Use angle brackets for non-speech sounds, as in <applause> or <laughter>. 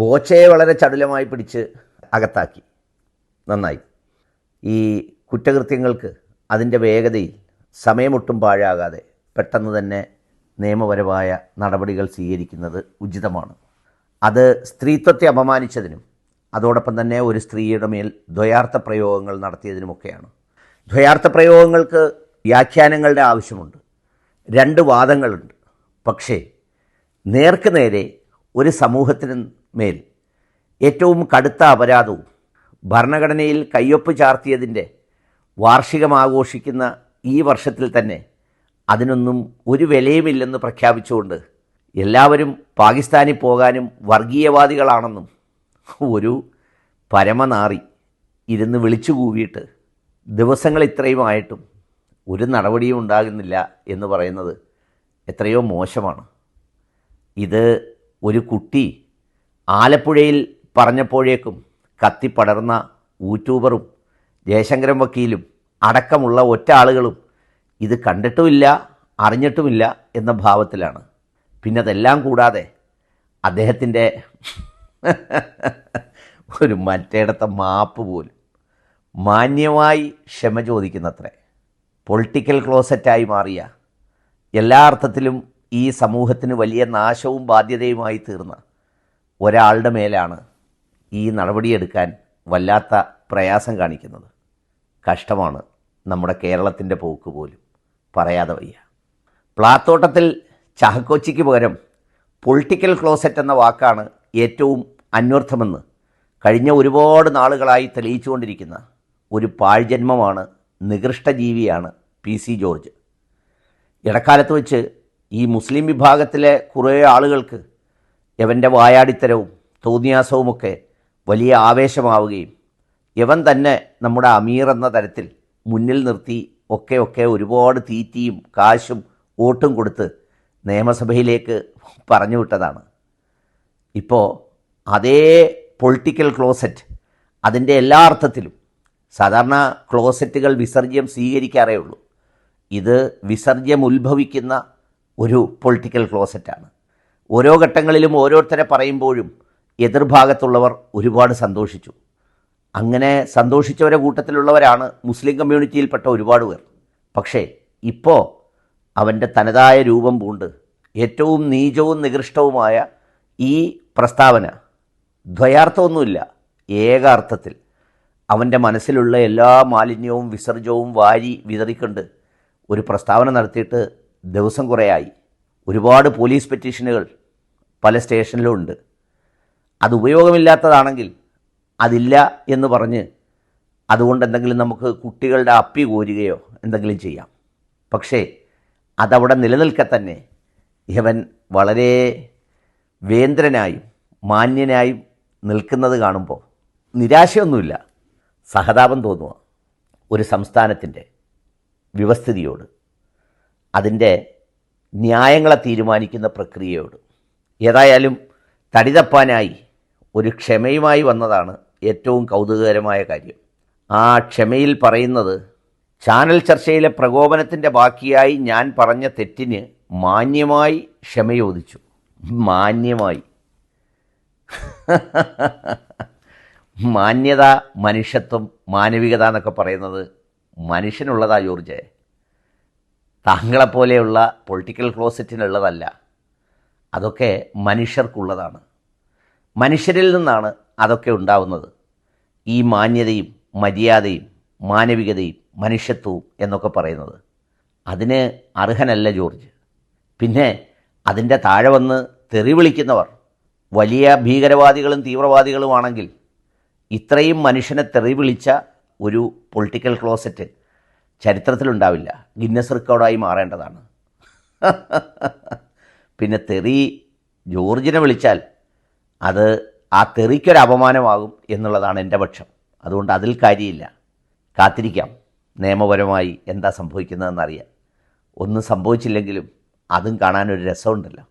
ബോച്ചയെ വളരെ ചടുലമായി പിടിച്ച് അകത്താക്കി. നന്നായി. ഈ കുറ്റകൃത്യങ്ങൾക്ക് അതിന്റെ വേഗതയിൽ സമയമൊട്ടും പാഴാകാതെ പെട്ടെന്ന് തന്നെ നിയമപരമായ നടപടികൾ സ്വീകരിക്കുന്നത് ഉചിതമാണ്. അത് സ്ത്രീത്വത്തെ അപമാനിച്ചതിനും അതോടൊപ്പം തന്നെ ഒരു സ്ത്രീയുടെ മേൽ ദ്വയാർത്ഥ പ്രയോഗങ്ങൾ നടത്തിയതിനുമൊക്കെയാണ്. ദ്വയാർത്ഥ പ്രയോഗങ്ങൾക്ക് വ്യാഖ്യാനങ്ങളുടെ ആവശ്യമുണ്ട്. രണ്ട് വാദങ്ങളുണ്ട്. പക്ഷേ നേർക്ക് നേരെ ഒരു സമൂഹത്തിന് മേൽ. ഏറ്റവും കടുത്ത അപരാധവും ഭരണഘടനയിൽ കയ്യൊപ്പ് ചാർത്തിയതിന്റെ വാർഷികമാഘോഷിക്കുന്ന ഈ വർഷത്തിൽ തന്നെ അതിനൊന്നും ഒരു വിലയുമില്ലെന്ന് പ്രഖ്യാപിച്ചുകൊണ്ട് എല്ലാവരും പാകിസ്ഥാനിൽ പോകാനും വർഗീയവാദികളാണെന്നും ഒരു പരമനാറി ഇരുന്ന് വിളിച്ചു കൂവിയിട്ട് ദിവസങ്ങൾ ഇത്രയുമായിട്ടും ഒരു നടപടിയും ഉണ്ടാകുന്നില്ല എന്ന് പറയുന്നത് എത്രയോ മോശമാണ്. ഇത് ഒരു കുട്ടി ആലപ്പുഴയിൽ പറഞ്ഞപ്പോഴേക്കും കത്തിപ്പടർന്ന യൂട്യൂബറും ജയശങ്കരൻ വക്കീലും അടക്കമുള്ള ഒറ്റ ആളുകളും ഇത് കണ്ടിട്ടുമില്ല അറിഞ്ഞിട്ടുമില്ല എന്ന ഭാവത്തിലാണ്. പിന്നെ അതെല്ലാം കൂടാതെ അദ്ദേഹത്തിന്റെ ഒരു മറ്റേടത്തെ മാപ്പ് പോലും. മാന്യമായി ക്ഷമ ചോദിക്കുന്നത്രേ. പൊളിറ്റിക്കൽ ക്ലോസറ്റായി മാറിയ എല്ലാ അർത്ഥത്തിലും ഈ സമൂഹത്തിന് വലിയ നാശവും ബാധ്യതയുമായി തീർന്ന ഒരാളുടെ മേലാണ് ഈ നടപടിയെടുക്കാൻ വല്ലാത്ത പ്രയാസം കാണിക്കുന്നത്. കഷ്ടമാണ് നമ്മുടെ കേരളത്തിന്റെ പോക്ക് പോലും. പറയാതെ വയ്യ. പ്ലാത്തോട്ടത്തിൽ ചഹക്കൊച്ചിക്ക് പകരം പൊളിറ്റിക്കൽ ക്ലോസറ്റ് എന്ന വാക്കാണ് ഏറ്റവും അന്വർത്ഥമെന്ന് കഴിഞ്ഞ ഒരുപാട് നാളുകളായി തെളിയിച്ചുകൊണ്ടിരിക്കുന്ന ഒരു പാഴ്ജന്മമാണ് നികൃഷ്ടജീവിയാണ് പി സി ജോർജ്. ഇടക്കാലത്ത് വെച്ച് ഈ മുസ്ലിം വിഭാഗത്തിലെ കുറേ ആളുകൾക്ക് യവന്റെ വായാടിത്തരവും തോന്നിയാസവുമൊക്കെ വലിയ ആവേശമാവുകയും യവൻ തന്നെ നമ്മുടെ അമീർ എന്ന തരത്തിൽ മുന്നിൽ നിർത്തി ഒക്കെ ഒക്കെ ഒരുപാട് തീറ്റിയും കാശും വോട്ടും കൊടുത്ത് നിയമസഭയിലേക്ക് പറഞ്ഞു വിട്ടതാണ്. ഇപ്പോൾ അതേ പൊളിറ്റിക്കൽ ക്ലോസറ്റ് അതിന്റെ എല്ലാ അർത്ഥത്തിലും സാധാരണ ക്ലോസറ്റുകൾ വിസർജ്യം സ്വീകരിക്കാറേ ഉള്ളൂ. ഇത് വിസർജ്യം ഉത്ഭവിക്കുന്ന ഒരു പൊളിറ്റിക്കൽ ക്ലോസറ്റാണ്. ഓരോ ഘട്ടങ്ങളിലും ഓരോരുത്തരെ പറയുമ്പോഴും എതിർഭാഗത്തുള്ളവർ ഒരുപാട് സന്തോഷിച്ചു. അങ്ങനെ സന്തോഷിച്ചവരെ കൂട്ടത്തിലുള്ളവരാണ് മുസ്ലിം കമ്മ്യൂണിറ്റിയിൽപ്പെട്ട ഒരുപാട് പേർ. പക്ഷേ ഇപ്പോൾ അവന്റെ തനതായ രൂപം പൂണ്ട് ഏറ്റവും നീചവും നികൃഷ്ടവുമായ ഈ പ്രസ്താവന ദ്വയാർത്ഥമൊന്നുമില്ല ഏകാർത്ഥത്തിൽ. അവന്റെ മനസ്സിലുള്ള എല്ലാ മാലിന്യവും വിസർജ്യവും വാരി വിതറിക്കൊണ്ട് ഒരു പ്രസ്താവന നടത്തിയിട്ട് ദിവസം കുറേയായി. ഒരുപാട് പോലീസ് പെറ്റീഷനുകൾ പല സ്റ്റേഷനിലും ഉണ്ട്. അത് ഉപയോഗമില്ലാത്തതാണെങ്കിൽ അതില്ല എന്ന് പറഞ്ഞ് അതുകൊണ്ട് എന്തെങ്കിലും നമുക്ക് കുട്ടികളുടെ അപ്പി കോരുകയോ എന്തെങ്കിലും ചെയ്യാം. പക്ഷേ അതവിടെ നിലനിൽക്കെ തന്നെ ഇവൻ വളരെ വേന്ദ്രനായും മാന്യനായും നിൽക്കുന്നത് കാണുമ്പോൾ നിരാശയൊന്നുമില്ല. സഹതാപം തോന്നുക. ഒരു സംസ്ഥാനത്തിന്റെ വ്യവസ്ഥിതിയോട്. അതിന്റെ ന്യായങ്ങളെ തീരുമാനിക്കുന്ന പ്രക്രിയയോട്. ഏതായാലും തടിതപ്പാനായി ഒരു ക്ഷമയുമായി വന്നതാണ് ഏറ്റവും കൗതുകകരമായ കാര്യം. ആ ക്ഷമയിൽ പറയുന്നത് ചാനൽ ചർച്ചയിലെ പ്രകോപനത്തിന്റെ ബാക്കിയായി ഞാൻ പറഞ്ഞ തെറ്റിന് മാന്യമായി ക്ഷമയോദിച്ചു. മാന്യമായി. മാന്യത മനുഷ്യത്വം മാനവികത എന്നൊക്കെ പറയുന്നത് മനുഷ്യനുള്ളതാ ജോർജ് താങ്കളെപ്പോലെയുള്ള പൊളിറ്റിക്കൽ ക്ലോസറ്റിനുള്ളതല്ല. അതൊക്കെ മനുഷ്യർക്കുള്ളതാണ്. മനുഷ്യരിൽ നിന്നാണ് അതൊക്കെ ഉണ്ടാവുന്നത്. ഈ മാന്യതയും മര്യാദയും മാനവികതയും മനുഷ്യത്വവും എന്നൊക്കെ പറയുന്നത്. അതിന് അർഹനല്ല ജോർജ്. പിന്നെ അതിന്റെ താഴെ വന്ന് തെറി വിളിക്കുന്നവർ വലിയ ഭീകരവാദികളും തീവ്രവാദികളുമാണെങ്കിൽ ഇത്രയും മനുഷ്യനെ തെറി വിളിച്ച ഒരു പൊളിറ്റിക്കൽ ക്ലോസറ്റ് ചരിത്രത്തിലുണ്ടാവില്ല. ഗിന്നസ് റെക്കോർഡായി മാറേണ്ടതാണ്. <laughs> പിന്നെ തെറി ജോർജിനെ വിളിച്ചാൽ അത് ആ തെറിക്കൊരു അപമാനമാകും എന്നുള്ളതാണ് എന്റെ പക്ഷം. അതുകൊണ്ട് അതിൽ കാര്യമില്ല. കാത്തിരിക്കാം. നിയമപരമായി എന്താ സംഭവിക്കുന്നതെന്നറിയാം. ഒന്നും സംഭവിച്ചില്ലെങ്കിലും അതും കാണാനൊരു രസമുണ്ടല്ലോ.